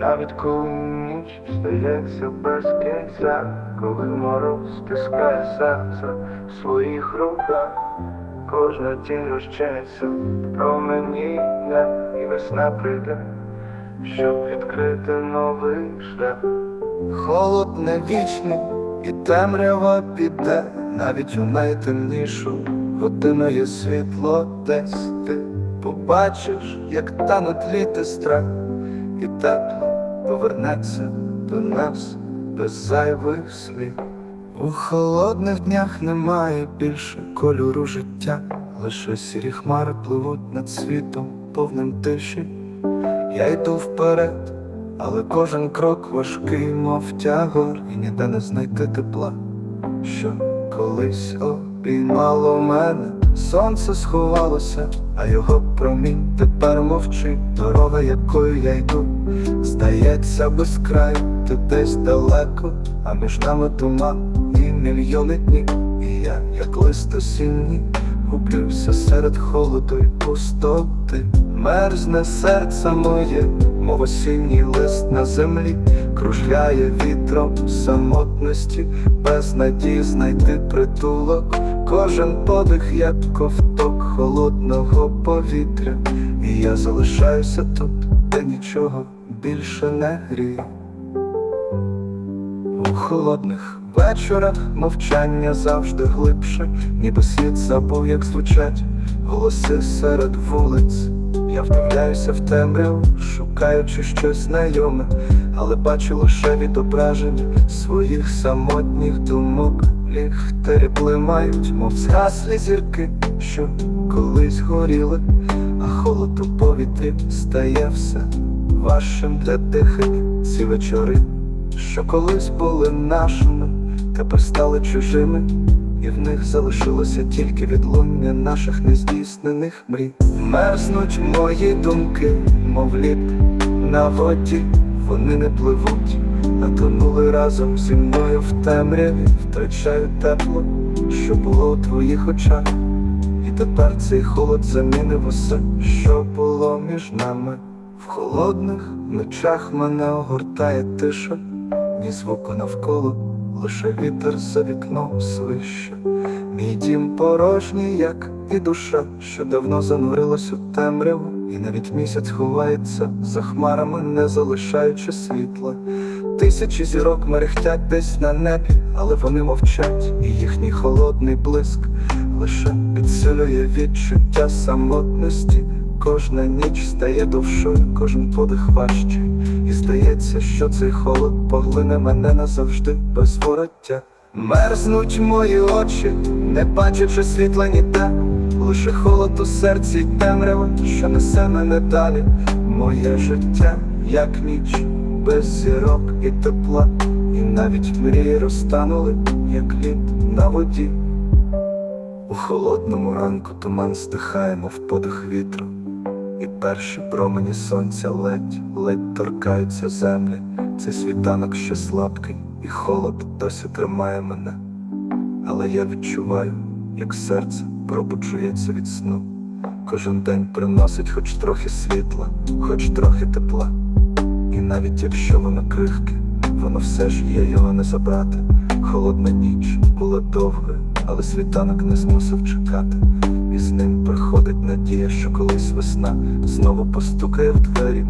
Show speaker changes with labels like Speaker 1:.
Speaker 1: Навіть коли ніч стається без кінця, коли мороз стискає серце в своїх руках, кожна тінь розчиниться, променіє і весна прийде, щоб відкрити новий шлях. Холод не вічний, і темрява піде, навіть у найтемнішу годину є світло десь ти побачиш, як тануть літи страх, і тепло повернеться до нас без зайвих слів. У холодних днях немає більше кольору життя, лише сірі хмари пливуть над світом, повним тиші. Я йду вперед, але кожен крок важкий, мов тягор, і ніде не знайти тепла, що колись обіймало мене, сонце сховалося, а його промінь тепер мовчить, дорога, якою я йду, здається, без краю, ти десь далеко, а між нами туман і мільйони днів, і я, як лист осінній, гублюся серед холоду і пустоти, мерзне серце моє, мов осінній лист на землі, кружляє вітром самотності, без надії знайти притулок, кожен подих, як ковток холодного повітря, і я залишаюся тут, де нічого більше не гріє. У холодних вечорах мовчання завжди глибше, ніби світ забув, як звучать голоси серед вулиць. Я вдивляюся в темряву, шукаючи щось знайоме, але бачу лише відображення своїх самотніх думок. Ліхтарі блимають, мов згаслі зірки, що колись горіли, а холод у повітрі стає все вашим для дихання ці вечори що колись були нашими, тепер стали чужими, і в них залишилося тільки відлуння наших нездійснених мрій. Мерзнуть мої думки, мов лід на воді, вони не пливуть, а тонули разом зі мною в темряві, втрачають тепло, що було у твоїх очах. І тепер цей холод замінив усе, що було між нами. В холодних ночах мене огортає тиша, ні звуку навколо, лише вітер за вікном свище. Мій дім порожній, як і душа, що давно занурилась у темряву, і навіть місяць ховається за хмарами, не залишаючи світла. Тисячі зірок мерехтять десь на небі, але вони мовчать, і їхній холодний блиск лише підсилює відчуття самотності. Кожна ніч стає довшою, кожен подих важчий. І здається, що цей холод поглине мене назавжди без вороття. Мерзнуть мої очі, не бачачи світла ніде, лише холод у серці й темрява, що несе мене далі. Моє життя, як ніч, без зірок і тепла, і навіть мрії розтанули, як лід на воді. У холодному ранку туман стихає, мов подих вітру, і перші промені сонця ледь, ледь торкаються землі. Цей світанок ще слабкий, і холод досі тримає мене. Але я відчуваю, як серце пробуджується від сну. Кожен день приносить хоч трохи світла, хоч трохи тепла. І навіть якщо воно крихке, воно все ж є його не забрати. Холодна ніч була довгою, але світанок не змусив чекати. І з ним приходить надія, що колись весна знову постукає в двері.